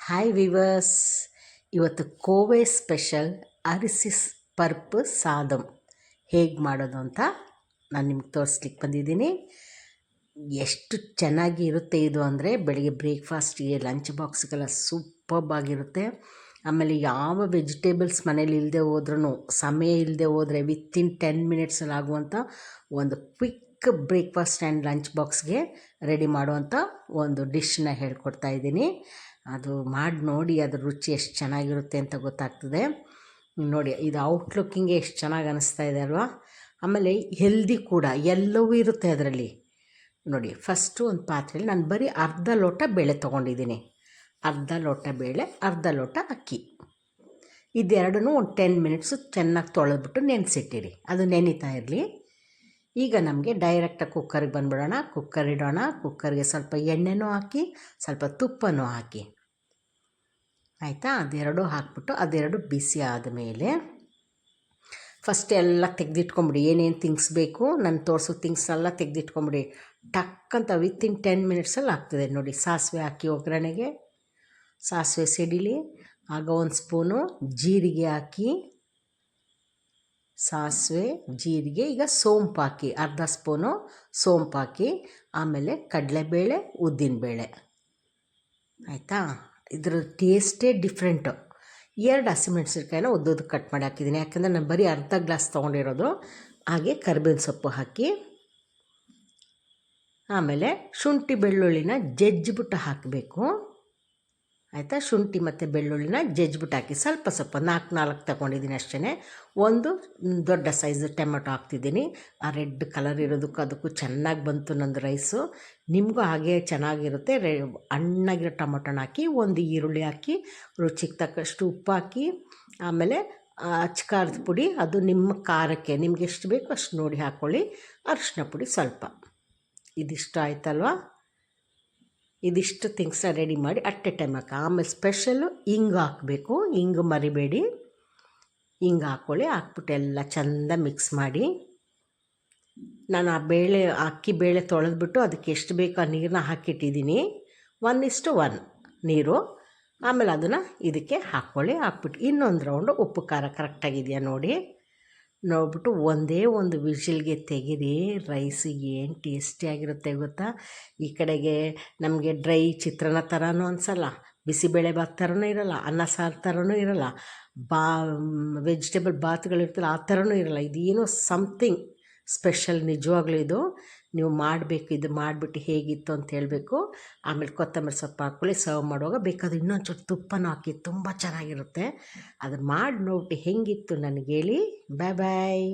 Hi viewers ಇವತ್ತು Covey special ಅರಿಸಿಸ್ ಪರ್ಪ್ ಸಾದಂ. ಹೇಗೆ ಮಾಡೋದು ಅಂತ ನಾನು ನಿಮ್ಗೆ ತೋರಿಸ್ಲಿಕ್ಕೆ ಬಂದಿದ್ದೀನಿ. ಎಷ್ಟು ಚೆನ್ನಾಗಿ ಇರುತ್ತೆ ಇದು ಅಂದರೆ ಬೆಳಗ್ಗೆ ಬ್ರೇಕ್ಫಾಸ್ಟಿಗೆ ಲಂಚ್ ಬಾಕ್ಸ್ಗೆಲ್ಲ ಸೂಪರ್ಬ್ ಆಗಿರುತ್ತೆ. ಆಮೇಲೆ ಯಾವ ವೆಜಿಟೇಬಲ್ಸ್ ಮನೇಲಿ ಇಲ್ಲದೆ ಹೋದ್ರೂ ಸಮಯ ಇಲ್ಲದೆ ಹೋದರೆ ವಿತ್ತಿನ್ ಟೆನ್ ಮಿನಿಟ್ಸಲ್ಲಿ ಆಗುವಂಥ ಒಂದು ಕ್ವಿಕ್ ಬ್ರೇಕ್ಫಾಸ್ಟ್ ಆ್ಯಂಡ್ ಲಂಚ್ ಬಾಕ್ಸ್ಗೆ ರೆಡಿ ಮಾಡುವಂಥ ಒಂದು ಡಿಶ್ನ ಹೇಳ್ಕೊಡ್ತಾ ಇದ್ದೀನಿ. ಅದು ಮಾಡಿ ನೋಡಿ ಅದ್ರ ರುಚಿ ಎಷ್ಟು ಚೆನ್ನಾಗಿರುತ್ತೆ ಅಂತ ಗೊತ್ತಾಗ್ತದೆ. ನೋಡಿ, ಇದು ಔಟ್ಲುಕ್ಕಿಂಗೆ ಎಷ್ಟು ಚೆನ್ನಾಗಿ ಅನ್ನಿಸ್ತಾ ಇದೆ ಅಲ್ವಾ? ಆಮೇಲೆ ಹೆಲ್ದಿ ಕೂಡ, ಎಲ್ಲವೂ ಇರುತ್ತೆ ಅದರಲ್ಲಿ. ನೋಡಿ ಫಸ್ಟು ಒಂದು ಪಾತ್ರೆಯಲ್ಲಿ ನಾನು ಬರೀ ಅರ್ಧ ಲೋಟ ಬೇಳೆ ತೊಗೊಂಡಿದ್ದೀನಿ. ಅರ್ಧ ಲೋಟ ಬೇಳೆ, ಅರ್ಧ ಲೋಟ ಅಕ್ಕಿ. ಇದೆರಡನ್ನೂ ಒಂದು ಟೆನ್ ಮಿನಿಟ್ಸು ಚೆನ್ನಾಗಿ ತೊಳೆದ್ಬಿಟ್ಟು ನೆನೆಸಿಟ್ಟಿರಿ. ಅದು ನೆನೀತಾ ಇರಲಿ. ಈಗ ನಮಗೆ ಡೈರೆಕ್ಟಾಗಿ ಕುಕ್ಕರ್ಗೆ ಬಂದ್ಬಿಡೋಣ. ಕುಕ್ಕರ್ ಇಡೋಣ. ಕುಕ್ಕರ್ಗೆ ಸ್ವಲ್ಪ ಎಣ್ಣೆನೂ ಹಾಕಿ, ಸ್ವಲ್ಪ ತುಪ್ಪನೂ ಹಾಕಿ. ಆಯಿತಾ? ಅದೆರಡು ಹಾಕ್ಬಿಟ್ಟು ಅದೆರಡು ಬಿಸಿ ಆದಮೇಲೆ ಫಸ್ಟ್ ಎಲ್ಲ ತೆಗೆದಿಟ್ಕೊಂಬಿಡಿ. ಏನೇನು ಥಿಂಗ್ಸ್ ಬೇಕು, ನಾನು ತೋರಿಸೋ ಥಿಂಗ್ಸ್ನೆಲ್ಲ ತೆಗೆದಿಟ್ಕೊಂಬಿಡಿ. ಟಕ್ ಅಂತ ವಿತಿನ್ ಟೆನ್ ಮಿನಿಟ್ಸಲ್ಲಿ ಆಗ್ತದೆ ನೋಡಿ. ಸಾಸಿವೆ ಹಾಕಿ ಒಗ್ಗರಣೆಗೆ, ಸಾಸಿವೆ ಸಿಡಿಲಿ, ಆಗ ಒಂದು ಸ್ಪೂನು ಜೀರಿಗೆ ಹಾಕಿ, ಸಾಸಿವೆ, ಜೀರಿಗೆ, ಈಗ ಸೋಂಪು ಹಾಕಿ, ಅರ್ಧ ಸ್ಪೂನು ಸೋಂಪು ಹಾಕಿ, ಆಮೇಲೆ ಕಡಲೆಬೇಳೆ, ಉದ್ದಿನಬೇಳೆ. ಆಯಿತಾ? ಇದ್ರ ಟೇಸ್ಟೇ ಡಿಫ್ರೆಂಟು ಎರಡು ಹಸಿಮೆಣ್ಸಿನ್ಕಾಯಿನ ಉದ್ದುದ್ದು ಕಟ್ ಮಾಡಿ ಹಾಕಿದ್ದೀನಿ ಯಾಕಂದರೆ ನಾನು ಬರೀ ಅರ್ಧ ಗ್ಲಾಸ್ ತೊಗೊಂಡಿರೋದು. ಹಾಗೆ ಕರಿಬೇವಿನ ಸೊಪ್ಪು ಹಾಕಿ, ಆಮೇಲೆ ಶುಂಠಿ ಬೆಳ್ಳುಳ್ಳಿನ ಜಜ್ಜಿಬಿಟ್ಟು ಹಾಕಬೇಕು. ಆಯಿತಾ? ಶುಂಠಿ ಮತ್ತು ಬೆಳ್ಳುಳ್ಳಿನ ಜಜ್ಬಿಟ್ಟು ಹಾಕಿ ಸ್ವಲ್ಪ ಸ್ವಲ್ಪ ನಾಲ್ಕು ನಾಲ್ಕು ತಗೊಂಡಿದ್ದೀನಿ ಅಷ್ಟೇ ಒಂದು ದೊಡ್ಡ ಸೈಜ್ ಟೊಮೆಟೊ ಹಾಕ್ತಿದ್ದೀನಿ. ಆ ರೆಡ್ ಕಲರ್ ಇರೋದಕ್ಕೂ ಅದಕ್ಕೂ ಚೆನ್ನಾಗಿ ಬಂತು ನಂದು ರೈಸು. ನಿಮಗೂ ಹಾಗೆ ಚೆನ್ನಾಗಿರುತ್ತೆ. ರೆ ಹಣ್ಣಾಗಿರೋ ಟೊಮೊಟೊನ ಹಾಕಿ, ಒಂದು ಈರುಳ್ಳಿ ಹಾಕಿ, ರುಚಿಗೆ ತಕ್ಕಷ್ಟು ಉಪ್ಪು ಹಾಕಿ, ಆಮೇಲೆ ಅಚ್ಕಾರದ ಪುಡಿ, ಅದು ನಿಮ್ಮ ಖಾರಕ್ಕೆ ನಿಮ್ಗೆ ಎಷ್ಟು ಬೇಕು ಅಷ್ಟು ನೋಡಿ ಹಾಕ್ಕೊಳ್ಳಿ ಅರಿಶಿನ ಪುಡಿ ಸ್ವಲ್ಪ. ಇದಿಷ್ಟ ಆಯ್ತಲ್ವಾ? ಇದಿಷ್ಟು ಥಿಂಗ್ಸ್ನ ರೆಡಿ ಮಾಡಿ ಅಟ್ ಎ ಟೈಮ್ ಹಾಕಿ ಆಮೇಲೆ ಸ್ಪೆಷಲ್ಲು ಹಿಂಗೆ ಹಾಕಬೇಕು. ಹಿಂಗೆ ಮರಿಬೇಡಿ. ಹಿಂಗೆ ಹಾಕ್ಕೊಳ್ಳಿ ಹಾಕ್ಬಿಟ್ಟು ಎಲ್ಲ ಚೆಂದ ಮಿಕ್ಸ್ ಮಾಡಿ. ನಾನು ಆ ಬೇಳೆ, ಅಕ್ಕಿ ಬೇಳೆ ತೊಳೆದ್ಬಿಟ್ಟು ಅದಕ್ಕೆ ಎಷ್ಟು ಬೇಕೋ ಆ ನೀರನ್ನ ಹಾಕಿಟ್ಟಿದ್ದೀನಿ ಒನ್ ಇಷ್ಟು ಒನ್ ನೀರು. ಆಮೇಲೆ ಅದನ್ನು ಇದಕ್ಕೆ ಹಾಕ್ಕೊಳ್ಳಿ ಹಾಕ್ಬಿಟ್ಟು ಇನ್ನೊಂದು ರೌಂಡು ಉಪ್ಪು ಖಾರ ಕರೆಕ್ಟಾಗಿದೆಯಾ ನೋಡಿ. ನೋಡ್ಬಿಟ್ಟು ಒಂದೇ ಒಂದು ವಿಷಿಲ್ಗೆ ತೆಗೀರಿ ರೈಸ್ ಏನು ಟೇಸ್ಟಿಯಾಗಿರುತ್ತೆ ಗೊತ್ತಾ? ಈ ಕಡೆಗೆ ನಮಗೆ ಡ್ರೈ ಚಿತ್ರಾನ್ನ ಥರನೂ ಅನಿಸಲ್ಲ, ಬಿಸಿಬೇಳೆ ಬಾತ್ ಥರನೂ ಇರೋಲ್ಲ, ಅನ್ನ ಸಾರು ಥರನೂ ಇರೋಲ್ಲ, ಬಾ, ವೆಜಿಟೇಬಲ್ ಬಾತ್ಗಳಿರ್ತಲ್ಲ ಆ ಥರನೂ ಇರೋಲ್ಲ, ಇದೇನೋ ಸಮ್ಥಿಂಗ್ ಸ್ಪೆಷಲ್ ನಿಜವಾಗ್ಲೂ ಇದು. ನೀವು ಮಾಡಬೇಕು, ಇದು ಮಾಡಿಬಿಟ್ಟು ಹೇಗಿತ್ತು ಅಂತ ಹೇಳಬೇಕು. ಆಮೇಲೆ ಕೊತ್ತಂಬರಿ ಸೊಪ್ಪು ಹಾಕ್ಕೊಳ್ಳಿ ಸರ್ವ್ ಮಾಡುವಾಗ ಬೇಕಾದ್ರೆ ಇನ್ನೊಂದು ಚೂರು ತುಪ್ಪನೂ ಹಾಕಿ, ತುಂಬ ಚೆನ್ನಾಗಿರುತ್ತೆ. ಅದು ಮಾಡಿ ನೋಡ್ಬಿಟ್ಟು ಹೇಗಿತ್ತು ನನಗೆ ಹೇಳಿ ಬಾಯ್ ಬಾಯ್